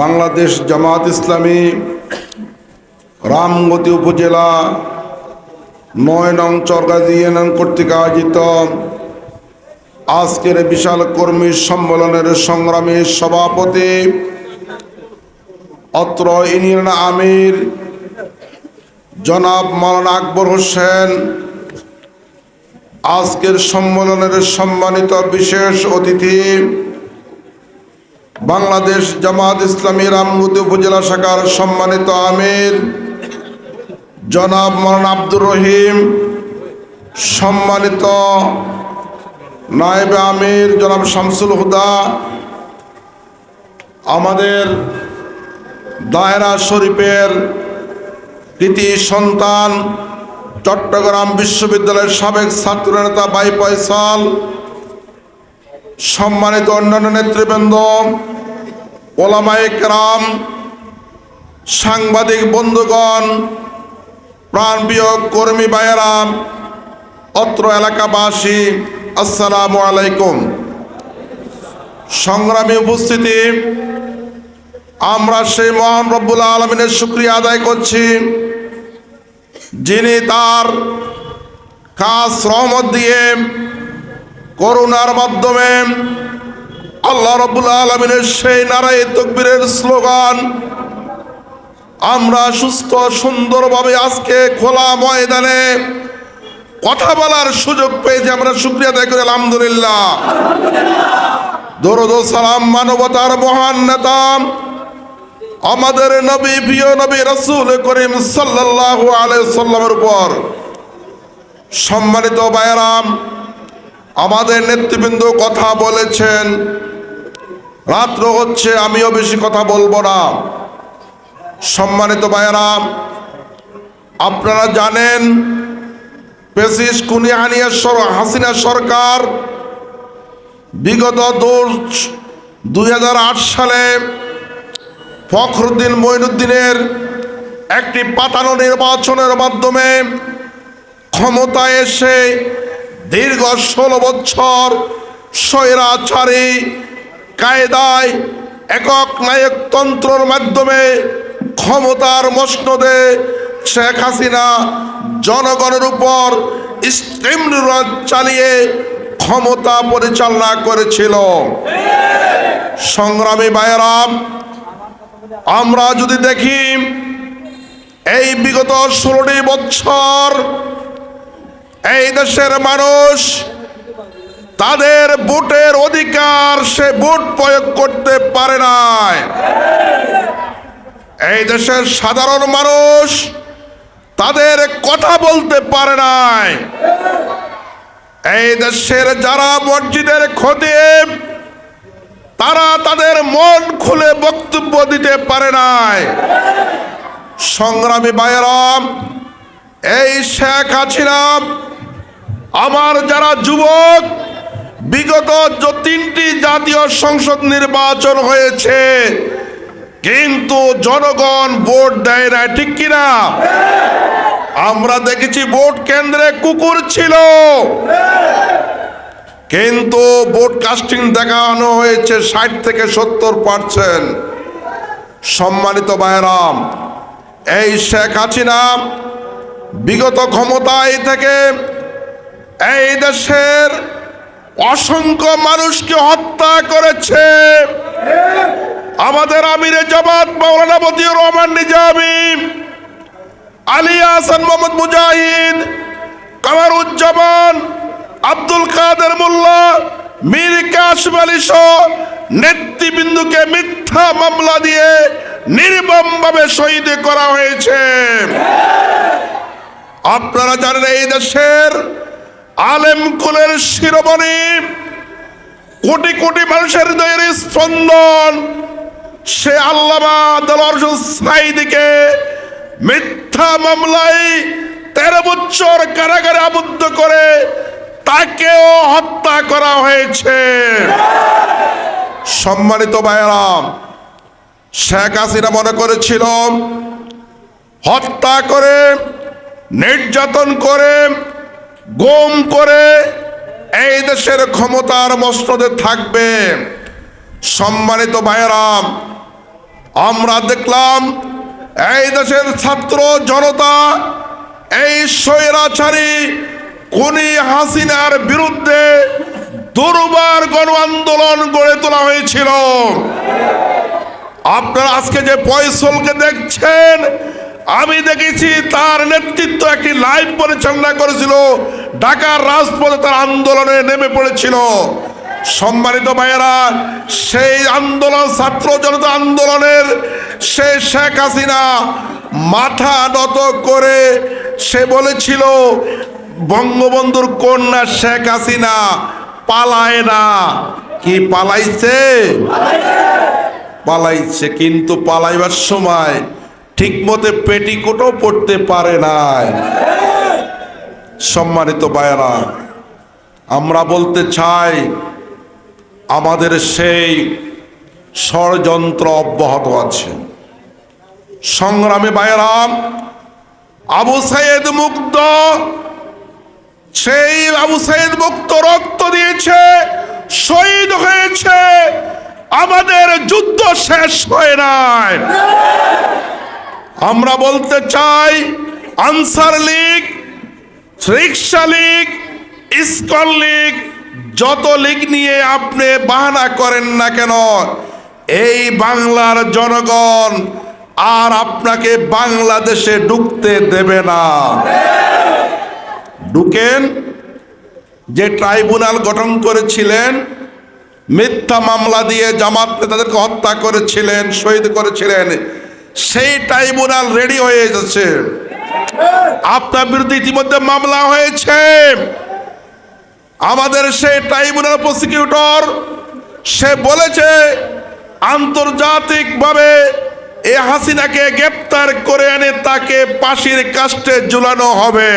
বাংলাদেশ জামাত ইসলামী, রামগতি উপজেলা, নয় নং চরগাজী ইউনিয়ন কর্তৃক আয়োজিত আজকের বিশাল কর্মী সম্মেলনের সংগ্রামী সভাপতি অত্র ইউনিয়ন আমির জনাব মাওলানা আকবর হোসেন। আজকের সম্মেলনের সম্মানিত বিশেষ অতিথি বাংলাদেশ জামাত ইসলামী রামগতি উপজেলা শাখার সম্মানিত আমির, জনাব মরান আব্দুর রহিম, সম্মানিত নায়েবে আমির জনাব শামসুল হুদা, আমাদের দায়রা শরীফের কৃতি সন্তান চট্টগ্রাম বিশ্ববিদ্যালয়ের সাবেক ছাত্রনেতা বাই পয়সাল সম্মানিত অন্যান্য নেতৃবৃন্দ, ওলামায়ে কেরাম, সাংবাদিক বন্ধুগণ, প্রাণপ্রিয় কর্মী বায়রাম অত্র এলাকাবাসী, আসসালামু আলাইকুম। সংগ্রামী উপস্থিতি, আমরা সেই মহান রব্বুল আলমিনের শুক্রিয়া আদায় করছি, যিনি তার কাজ রহমত দিয়ে করুণার মাধ্যমে আল্লাহ রব্বুল আলমিনের সেই নারায় তকবীরের স্লোগান, আমরা সুস্থ সুন্দরভাবে আজকে খোলা ময়দানে কথা বলার সুযোগ পেয়েছি। আমরা শুক্রিয়া আদায় আলহামদুলিল্লাহ। দরদ সালাম মানবতার মহান নেতা, আমাদের নবী, প্রিয় নবী রসুল করিম সাল্লাহ আলাইসাল্লামের উপর সম্মানিত বায়রাম আমাদের নেতৃবৃন্দ কথা বলেছেন। রাত্র হচ্ছে, আমিও বেশি কথা বলব না। সম্মানিত বায়রাম আপনারা জানেন, পেশিস কুনিহানিয়া হাসিনা সরকার বিগত দুই হাজার আট সালে ফখরুদ্দিন মঈনুদ্দিনের একটি পাতানো নির্বাচনের মাধ্যমে ক্ষমতায় এসে দীর্ঘ ষোলো বছর স্বৈরাচারী কায়দায় একক নায়কতন্ত্রর মাধ্যমে ক্ষমতার মসনদে শেখ হাসিনা জনগণের উপর স্টিম চালিয়ে ক্ষমতা পরিচালনা করেছিল। সংগ্রামী বায়রাম আমরা যদি দেখি, এই বিগত ষোলোটি বছর এই দেশের মানুষ, তাদের ভোটের অধিকার সে ভোট প্রয়োগ করতে পারে নাই। এই দেশের সাধারণ মানুষ, তাদের কথা বলতে পারে নাই। এই দেশের যারা মসজিদের ক্ষতি তারা তাদের মন খুলে বক্তব্য দিতে পারে নাই। সংগ্রামী বায়রাম এই শেখ হাসিনা আমার যারা যুবক, বিগত তিনটি জাতীয় সংসদ নির্বাচন হয়েছে, কিন্তু জনগণ ভোট দেয় না ঠিক কিনা? আমরা দেখেছি ভোট কেন্দ্রে কুকুর ছিল। কিন্তু ভোট কাস্টিং দেখানো হয়েছে ষাট থেকে সত্তর পার্সেন্ট। সম্মানিত বায়রাম এই শেখ হাসিনা বিগত ক্ষমতায় থেকে এই দেশের অসংখ্য মানুষকে হত্যা করেছে। আমাদের আমিরে জবাদ মৌলানা মতিউর রহমান নিজামি, আলী হাসান মোহাম্মদ মুজাহিদ, কামারুজ্জামান, আব্দুল কাদের মোল্লা, মীর কাশিম আলী সহ নেতৃবৃন্দুকে মিথ্যা মামলা দিয়ে নির্মমভাবে শহীদ করা হয়েছে। আপনারা জানেন এই দেশের আলেম কুলের শিরোমণি, কোটি কোটি মানুষের হৃদয়ের স্পন্দন, সে আল্লামা মিথ্যা মামলায় তেরো বছর কারাগারে আবদ্ধ করে তাকেও হত্যা করা হয়েছে। সম্মানিত বায়রাম শেখ হাসিনা মনে করেছিল, হত্যা করে, নির্যাতন করে গোম করে এই দেশের ক্ষমতার মস্তদে থাকবে। সম্মানিত ভাইরাম আমরা দেখলাম এই দেশের ছাত্র জনতা, এই স্বৈরাচারী কোনি হাসিনার বিরুদ্ধে দুর্বার গণ আন্দোলন গড়ে তোলা হয়েছিল। আপনারা আজকে যে পয়সলকে দেখছেন আমি দেখেছি তার নেতৃত্ব একটি লাইভ পরিচালনা করেছিল। ঢাকার রাজপথে তার আন্দোলনে নেমে পড়েছিল। সম্মানিত ভাইয়েরা, সেই আন্দোলন, ছাত্র জনতা আন্দোলনের সে শেখ হাসিনা মাথা নত করে সে বলেছিল, বঙ্গবন্ধুর কন্যা শেখ হাসিনা পালায় না। কি পালাইছে। পালাইছে, কিন্তু পালাইবার সময় ঠিক মতে পেটিকোটও পড়তে পারে নাই। সম্মানিত বায়রা আমরা বলতে চাই, আমাদের সেই ষড়যন্ত্র অব্যাহত আছে। সংগ্রামে বায়রাম আবু সাইদ মুক্ত, সেই আবু সাইদ মুক্ত রক্ত দিয়েছে, শহীদ হয়েছে, আমাদের যুদ্ধ শেষ হয় নাই। আমরা বলতে চাই, Ansar league, rickshaw league, ISKCON league, যত লীগ নিয়ে আপনি বাহানা করেন না কেন, এই বাংলার জনগণ আর আপনাকে বাংলাদেশে ঢুকতে দেবে না। ঢুকেন, যে ট্রাইব্যুনাল গঠন করেছিলেন, মিথ্যা মামলা দিয়ে জামাত নেতাদেরকে হত্যা করেছিলেন, শহীদ করেছিলেন সেই ট্রাইব্যুনাল রেডি হয়ে যাচ্ছে। আপনার বিরুদ্ধে ইতিমধ্যে মামলা হয়েছে। আমাদের সেই ট্রাইব্যুনাল প্রসিকিউটর, সে বলেছে, আন্তর্জাতিকভাবে এ হাসিনাকে গ্রেপ্তার করে এনে তাকে পাশির কাস্টে ঝুলানো হবে।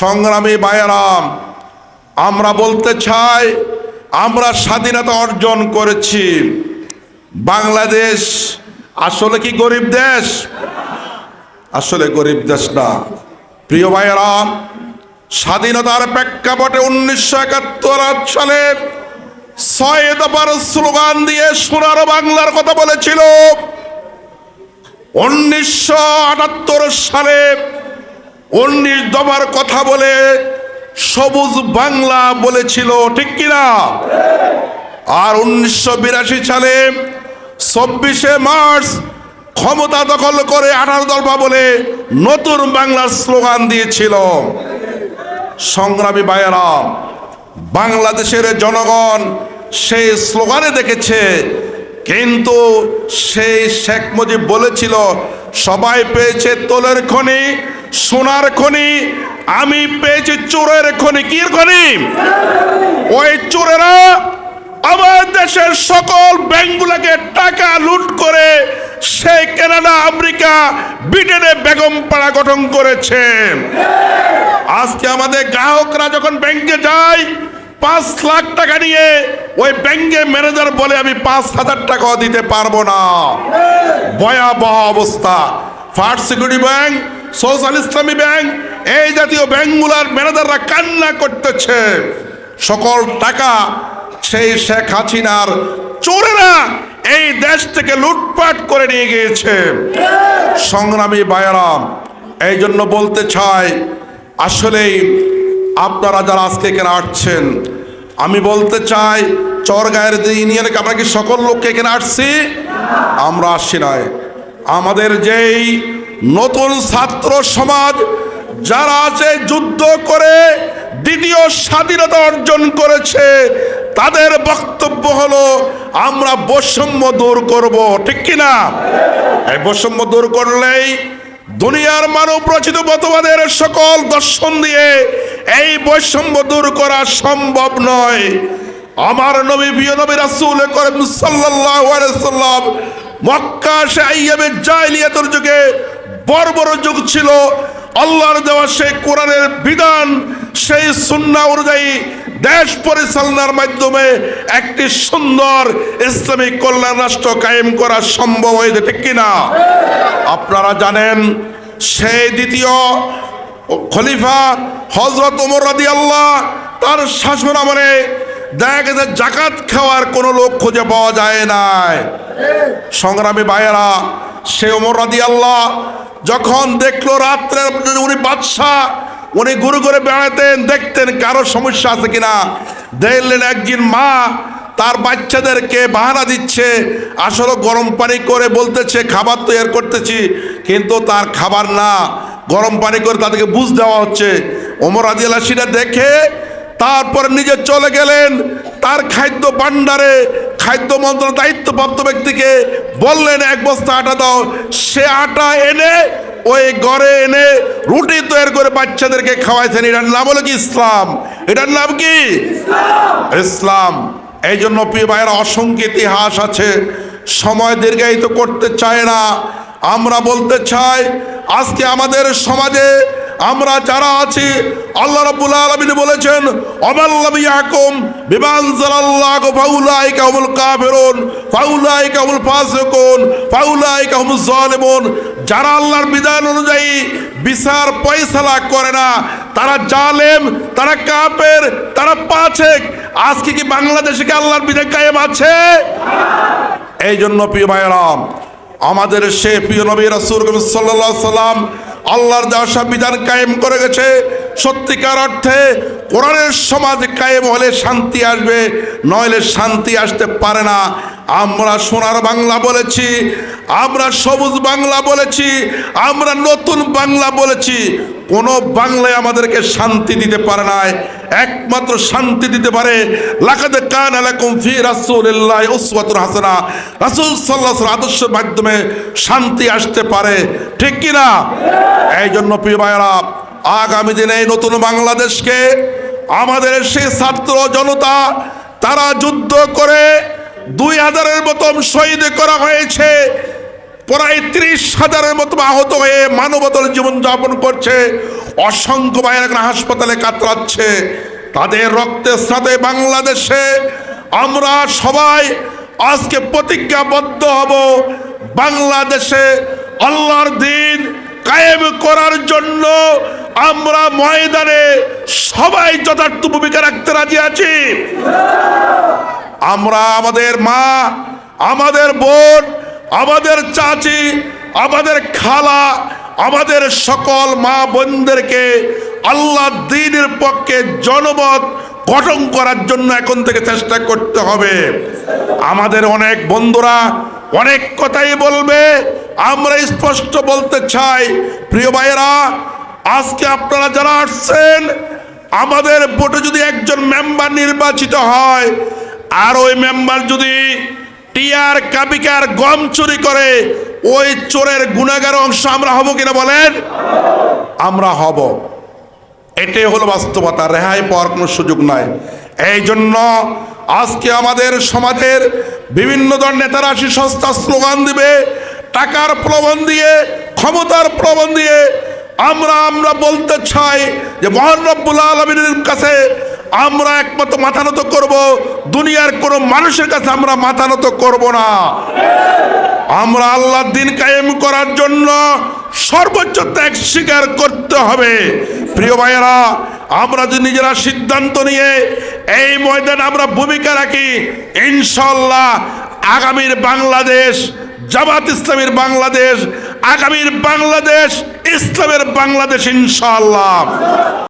সংগ্রামী বায়ারাম আমরা বলতে চাই, আমরা স্বাধীনতা অর্জন করেছি। বাংলাদেশ আসলে কি গরিব দেশ? আসলে গরিব দেশ না। প্রিয় ভাইয়েরা, স্বাধীনতার প্রেক্ষাপটে উনিশশো একাত্তর সালে স্লোগান দিয়ে সোনার বাংলার কথা বলেছিল। উনিশশো আটাত্তর সালে উনিশ দফার কথা বলে সবুজ বাংলা বলেছিল, ঠিক কিনা? আর উনিশশো বিরাশি সালে চব্বিশে মার্চ ক্ষমতা দখল করে আঠারো দফা বলে নতুন বাংলার স্লোগান দিয়েছিল। সংগ্রামী বায়েরা বাংলাদেশের জনগণ সেই স্লোগানে দেখেছে, কিন্তু সেই শেখ মুজিব বলেছিল, সবাই পেয়েছে তোলের খনি, সোনার খনি, আমি পেয়েছি চোরের খনি কি খনি? ওই চোরেরা আমার দেশের সকল ব্যাংকগুলোকে টাকা লুট করে সে কানাডা, আমেরিকা, ব্রিটেনে বেগম পাড়া গঠন করেছে। আজকে আমাদের গ্রাহকরা যখন ব্যাংকে যায়, পাঁচ লাখ টাকা নিয়ে ওই ব্যাংকে ম্যানেজার বলে, আমি পাঁচ হাজার টাকাও দিতে পারব না। ভয়াবহ অবস্থা। First security bank social Islami bank এই জাতীয় ব্যাংকগুলোর ম্যানেজাররা কান্না করতেছে। সকল টাকা সেই শেখ হাসিনার চোরেরা এই দেশ থেকে লুটপাট করে নিয়ে গিয়েছে। সংগ্রামী বায়ারাম এই জন্য বলতে চাই, আসলেই আপনারা যারা আজকে এখানে আসছেন, আমি বলতে চাই, চরগায়ের যে ইউনিয়নে আমরা কি সকল লোককে এখানে আসছি? আমরা আসছি নয় আমাদের যেই নতুন ছাত্র সমাজ, যারা আছে যুদ্ধ করে দ্বিতীয় স্বাধীনতা অর্জন করেছে তাদের বক্তব্য হলো, আমরা বৈষম্য দূর করব। ঠিক কিনা? এই বৈষম্য দূর করলেই দুনিয়ার মানব রচিত মতবাদের সকল দর্শন দিয়ে এই বৈষম্য দূর করা সম্ভব নয়। আমার নবী, প্রিয় নবী রাসূল করিম সাল্লাল্লাহু আলাইহি সাল্লাম মক্কা সে আইয়ামে জাইলিয়াতের যুগে বর্বর যুগ ছিল। আল্লাহর দেওয়া সেই কোরআনের বিধান, সেই সুন্নাহ অনুযায়ী দেশ পরিচালনার মাধ্যমে একটি সুন্দর ইসলামিক কল্যাণ রাষ্ট্র কায়েম করা সম্ভব হয়েছে, ঠিক কিনা? আপনারা জানেন, সেই দ্বিতীয় খলিফা হজরত ওমর রাদি আল্লাহ তার শাসন আমলে দেখা গেছে জাকাত খাওয়ার কোনো লোক খুঁজে পাওয়া যায় নাই। সংগ্রামী ভাইয়েরা সে ওমর রাদি আল্লাহ যখন দেখল রাত্রে উনি বাদশাহ উনি গুরু করে বেড়াতেন, দেখতেন কারও সমস্যা আছে কিনা। দেখলেন একদিন মা তার বাচ্চাদেরকে বাহানা দিচ্ছে, আসলে গরম পানি করে বলতেছে, খাবার তৈরি করতেছি। কিন্তু তার খাবার না। গরম পানি করে তাদেরকে বুঝ দেওয়া হচ্ছে। ওমর আদিয়াল্লাহ সেটা দেখে তারপর নিজে চলে গেলেন। তার খাদ্য ভাণ্ডারে, খাদ্য মন্ত্রণালয়ের দায়িত্বপ্রাপ্ত ব্যক্তিকে বললেন, এক বস্তা আটা দাও। সে আটা এনে ওই ঘরে এনে রুটি তৈরি করে বাচ্চাদেরকে খাওয়াইছেন। এটার নাম হলো কি ইসলাম? এটার নাম কি? ইসলাম। এই জন্য প্রিয় ভাইয়ের অসংখ্য ইতিহাস আছে। সময় দীর্ঘায়িত করতে চায় না। আমরা বলতে চাই আজকে আমাদের সমাজে আমরা যারা আছি আল্লাহ রাব্বুল আলামিন বলেছেন অমাল্লাম ইয়াকুম বিমান জালাল্লাহু ফাউলাইকা হুমুল কাফিরুন ফাউলাইকা হুমুল ফাসিকুন ফাউলাইকা হুমুজ জালিমুন যারা আল্লাহর বিধান অনুযায়ী বিচার পয়সালা করে না, তারা জালেম, তারা কাপের তারা পাছেক আজকে কি বাংলাদেশে কি আল্লাহর বিধান কায়েম আছে? এই জন্য প্রিয় ভাইরাম আমাদের সে প্রিয় নবী রাসূল আলাইহি সাল্লাম আল্লাহর দেওয়া সংবিধান কায়েম করে গেছে, সত্যিকার অর্থে কোরআনের সমাজ কায়েম হলে শান্তি আসবে, নইলে শান্তি আসতে পারে না। আমরা সোনার বাংলা বলেছি, আমরা সবুজ বাংলা বলেছি, আমরা নতুন বাংলা বলেছি। কোন বাংলায় আমাদেরকে শান্তি দিতে পারে না একমাত্র শান্তি দিতে পারে, লাকাদ কান রাসূল আদর্শের মাধ্যমে শান্তি আসতে পারে। ঠিক কি না এই জন্য প্রিয় ভাইরা আগামী দিনে নতুন বাংলাদেশকে আমাদের সেই ছাত্র জনতা, তারা যুদ্ধ করে দুই হাজারের মতন শহীদ করা হয়েছে। প্রায় ত্রিশ হাজারের মতো আহত হয়ে মানবতার জীবন যাপন করছে। অসংখ্য বাইরে হাসপাতালে কাতরাচ্ছে। তাদের রক্তের সাথে বাংলাদেশে আমরা সবাই আজকে প্রতিজ্ঞাবদ্ধ হব। বাংলাদেশে আল্লাহর দিন কায়েম করার জন্য আমরা ময়দানে সবাই যথার্থ ভূমিকা রাখতে রাজি আছি। আমরা আমাদের মা, আমাদের বোন, আমাদের চাচি, আমাদের খালা, আমাদের সকল মা বোনদেরকে আল্লাহ দিনের পক্ষে জনমত গঠন করার জন্য এখন থেকে চেষ্টা করতে হবে। আমাদের অনেক বন্ধুরা অনেক কথাই বলবে, আমরা স্পষ্ট বলতে চাই। প্রিয় ভাইয়েরা, আজকে আপনারা যারা আসছেন, আমাদের ভোটে যদি একজন মেম্বার নির্বাচিত হয় আর ওই মেম্বার যদি টিয়ার কাবিকার গম চুরি করে, ওই চোরের গুণাগার অংশ আমরা হব কিনা বলেন? আমরা হব। এটাই হলো বাস্তবতা, রেহাই পাওয়ার কোনো সুযোগ নাই। এই জন্য আজকে আমাদের সমাজের বিভিন্ন ধরনের নেতারা আসি সস্তা স্লোগান দিবে, টাকার প্রলোভন দিয়ে, ক্ষমতার প্রলোভন দিয়ে। আমরা আমরা বলতে চাই যে মহান রব্বুল আলমীর কাছে আমরা একমাত্র মাথা নত করব, দুনিয়ার কোনো মানুষের কাছে আমরা মাথা নত করব না। আমরা আল্লাহর দিন কায়েম করার জন্য সর্বোচ্চ ত্যাগ স্বীকার করতে হবে। প্রিয় ভাইয়েরা, আমরা যদি নিজেরা সিদ্ধান্ত নিয়ে এই ময়দানে আমরা ভূমিকা রাখি ইনশাল্লাহ আগামীর বাংলাদেশ, জামাত ইসলামের বাংলাদেশ, আগামীর বাংলাদেশ, ইসলামের বাংলাদেশ ইনশাল্লাহ